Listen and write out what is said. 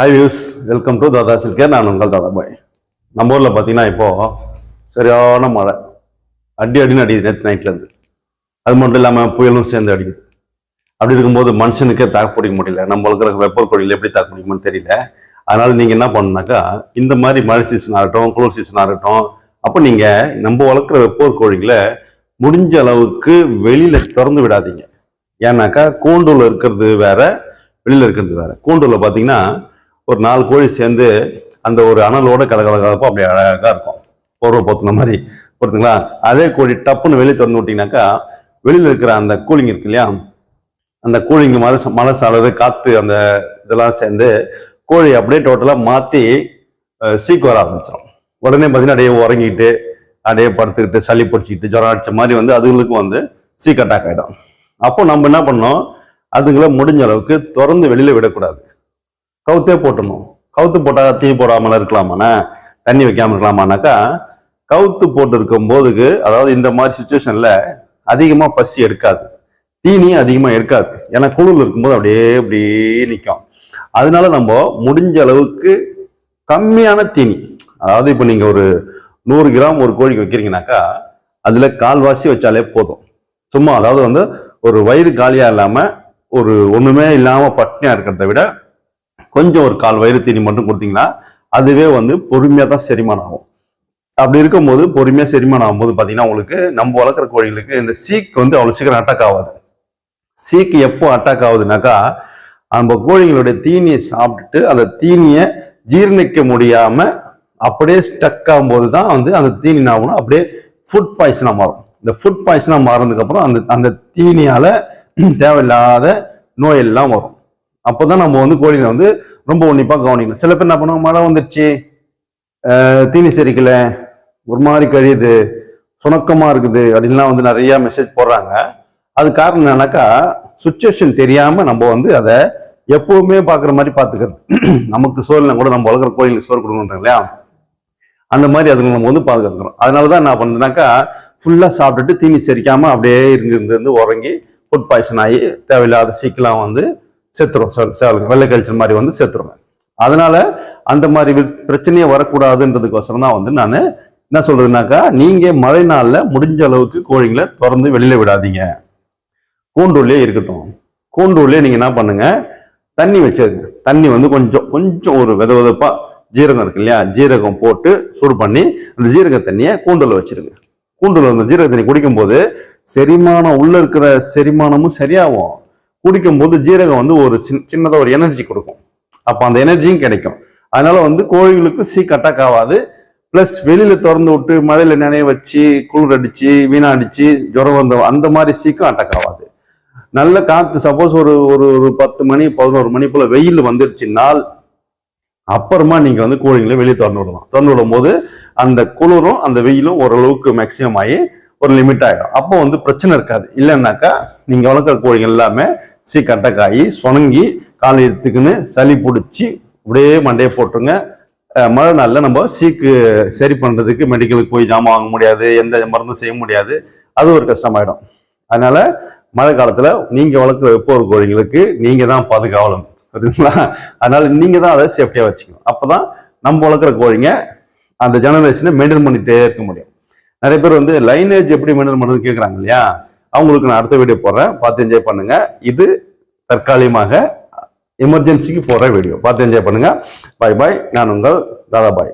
Hi views welcome to Dada சில்கே நான் உங்கள் தாதா பாய் நம்ம ஊரில் பார்த்தீங்கன்னா இப்போ சரியான மழை. அடி அடின்னு அடிக்குது நேற்று நைட்லேருந்து அது மட்டும் இல்லாமல் புயலும் சேர்ந்து அடிக்குது. அப்படி இருக்கும்போது மனுஷனுக்கே தாக்கு பிடிக்க முடியல. நம்ம இருக்கிற வெப்பர் கோழியில் எப்படி தாக்கு பிடிக்குமோன்னு தெரியல. அதனால் நீங்கள் என்ன பண்ணுனாக்கா இந்த மாதிரி மழை சீசன் ஆகட்டும் குளிர் சீசன் ஆகட்டும் அப்போ நீங்கள் நம்ம வளர்க்குற வெப்போர் கோழிகளை முடிஞ்ச அளவுக்கு வெளியில் திறந்து விடாதீங்க. ஏன்னாக்கா கூண்டூரில் இருக்கிறது வேற வெளியில் இருக்கிறது வேற. கூண்டூரில் பார்த்தீங்கன்னா ஒரு நாலு கோழி சேர்ந்து அந்த ஒரு அனலோட கலகலகலப்போ அப்படி அழகாக இருக்கும். போர்வை போத்துன மாதிரி. பொறுத்துங்களா அதே கோழி டப்புன்னு வெளியே திறந்து விட்டீங்கன்னாக்கா வெளியில் இருக்கிற அந்த கூலிங் இருக்கு இல்லையா? அந்த கூலிங் மலை மலை சாளர் காற்று அந்த இதெல்லாம் சேர்ந்து கோழி அப்படியே டோட்டலாக மாற்றி சீக்கு வர ஆரம்பிச்சிடும் உடனே பார்த்தீங்கன்னா அப்படியே உறங்கிட்டு அப்படியே படுத்துக்கிட்டு சளி பிடிச்சிக்கிட்டு ஜுரம் அடித்த மாதிரி வந்து அதுங்களுக்கும் வந்து சீக் அட்டாக் ஆகிடும் அப்போ நம்ம என்ன பண்ணோம் அதுங்களை முடிஞ்ச அளவுக்கு திறந்து வெளியில் விடக்கூடாது. கவுத்தே போட்டணும். கவுத்து போட்டால் தீ போடாமல் இருக்கலாமாண்ணே? தண்ணி வைக்காமல் இருக்கலாமானாக்கா கவுத்து போட்டு இருக்கும் போதுக்கு அதாவது இந்த மாதிரி சுச்சுவேஷனில் அதிகமாக பசி எடுக்காது. தீனியும் அதிகமாக எடுக்காது. ஏன்னா குளிரில் இருக்கும்போது அப்படியே அப்படியே நிற்கும் அதனால நம்ம முடிஞ்ச அளவுக்கு கம்மியான தீனி அதாவது இப்போ நீங்கள் ஒரு நூறு கிராம் ஒரு கோழிக்கு வைக்கிறீங்கனாக்கா அதில் கால்வாசி வச்சாலே போதும். சும்மா அதாவது வந்து ஒரு வயிறு காலியாக இல்லாமல் ஒரு ஒன்றுமே இல்லாமல் பட்னியாக இருக்கிறத விட கொஞ்சம் ஒரு கால் வயிறு தீனி மட்டும் கொடுத்தீங்கன்னா அதுவே வந்து பொறுமையாக தான் செரிமானம் ஆகும். அப்படி இருக்கும்போது பொறுமையாக செரிமானம் ஆகும்போது பார்த்தீங்கன்னா உங்களுக்கு நம்ம வளர்க்குற கோழிகளுக்கு இந்த சீக் வந்து அவ்வளோ சீக்கிரம் அட்டாக் ஆகாது. சீக்கு எப்போ அட்டாக் ஆகுதுனாக்கா நம்ம கோழிகளுடைய தீனியை சாப்பிட்டுட்டு அந்த தீனியை ஜீரணிக்க முடியாமல் அப்படியே ஸ்டக் ஆகும்போது தான் வந்து அந்த தீனி ஆகணும் அப்படியே ஃபுட் பாய்சனாக மாறும். இந்த ஃபுட் பாய்சனாக மாறினதுக்கப்புறம் அந்த அந்த தீனியால் தேவையில்லாத நோயெல்லாம் வரும். அப்போதான் நம்ம வந்து கோழிகளை வந்து ரொம்ப உன்னிப்பாக கவனிக்கணும். சில பேர் என்ன பண்ணுவோம் மழை வந்துடுச்சு தீனி செரிக்கல ஒரு மாதிரி கழியுது சுணக்கமாக இருக்குது அப்படின்லாம் வந்து நிறையா மெசேஜ் போடுறாங்க. அது காரணம் என்னன்னாக்கா சுச்சுவேஷன் தெரியாமல் நம்ம வந்து அதை எப்பவுமே பார்க்குற மாதிரி பார்த்துக்கிறது. நமக்கு சோறுலாம் கூட நம்ம வளர்க்குற கோயிலுக்கு சோறு கொடுக்கணும் இல்லையா? அந்த மாதிரி அதுங்களை நம்ம வந்து பாதுகாக்கிறோம் அதனால தான் என்ன பண்ணுதுனாக்கா ஃபுல்லாக சாப்பிட்டுட்டு தீனி செரிக்காமல் அப்படியே இருந்து இருந்து இருந்து உறங்கி ஃபுட் பாய்சன் ஆகி தேவையில்லாத சீக்கெல்லாம் வந்து செத்துரும். சொல் சேவலுங்க வெள்ளை கழிச்சல் மாதிரி வந்து செத்துருங்க அதனால அந்த மாதிரி பிரச்சனையே வரக்கூடாதுன்றதுக்கோசரம் தான் வந்து நான் என்ன சொல்றதுனாக்கா நீங்க மழை நாள்ல முடிஞ்ச அளவுக்கு கோழிங்களை திறந்து வெளியில விடாதீங்க. கூண்டுள்ளே இருக்கட்டும். கூண்டுள்ளே நீங்க என்ன பண்ணுங்க தண்ணி வச்சிருங்க. தண்ணி வந்து கொஞ்சம் கொஞ்சம் ஒரு வித விதப்பா ஜீரகம் இருக்கு இல்லையா? ஜீரகம் போட்டு சூடு பண்ணி அந்த ஜீரக தண்ணியை கூண்டுல வச்சிருங்க. கூண்டுல அந்த ஜீரக தண்ணி குடிக்கும்போது செரிமானம் உள்ள இருக்கிற செரிமானமும் சரியாகும். குடிக்கும் போது ஜீரகம் வந்து ஒரு சின்னதாக ஒரு எனர்ஜி கொடுக்கும். அப்போ அந்த எனர்ஜியும் கிடைக்கும். அதனால வந்து கோழிகளுக்கு சீக் அட்டாக் ஆகாது ப்ளஸ் வெளியில் திறந்து விட்டு மழையில் நினைய வச்சு குளிர் அடித்து வீணாடிச்சு ஜுரம் வந்த அந்த மாதிரி சீக்கும் அட்டாக் ஆகாது நல்ல காற்று சப்போஸ் ஒரு ஒரு ஒரு பத்து மணி பதினோரு மணி போல் வெயில் வந்துடுச்சுனால் அப்புறமா நீங்கள் வந்து கோழிங்களை வெளியே திறந்து விடலாம். திறந்து விடும் போது அந்த குளிரும் அந்த வெயிலும் ஓரளவுக்கு மேக்சிமம் ஆகி ஒரு லிமிட் ஆகிடும் அப்போ வந்து பிரச்சனை இருக்காது. இல்லைன்னாக்கா நீங்கள் வளர்க்குற கோழிகள் எல்லாமே சீ அட்டாக் சுணங்கி சொனங்கி காலை எடுத்துக்குன்னு சளி பிடிச்சி அப்படியே மண்டையை போட்டுருங்க. மழை நாளில் நம்ம சீக்கு சரி பண்ணுறதுக்கு மெடிக்கலுக்கு போய் ஜாமான் வாங்க முடியாது எந்த மருந்தும் செய்ய முடியாது. அது ஒரு கஷ்டமாயிடும். அதனால் மழை காலத்தில் நீங்கள் வளர்க்குற வெப்போர் கோழிங்களுக்கு நீங்கள் தான் பாதுகாவலம் சரிங்களா அதனால் நீங்கள் தான் அதை சேஃப்டியாக வச்சுக்கணும். அப்போ தான் நம்ம வளர்க்குற கோழிங்க அந்த ஜெனரேஷனை மெயின்டைன் பண்ணிகிட்டே இருக்க முடியும். நிறைய பேர் வந்து லைனேஜ் எப்படி மெயின்டைன் பண்ணுறது கேட்குறாங்க இல்லையா? அவங்களுக்கு நான் அடுத்த வீடியோ போடுறேன். பார்த்து என்ஜாய் பண்ணுங்க. இது தற்காலிகமாக எமர்ஜென்சிக்கு போடுற வீடியோ பார்த்து என்ஜாய் பண்ணுங்க. பாய் பாய் நான் உங்கள் தாதா பாய்.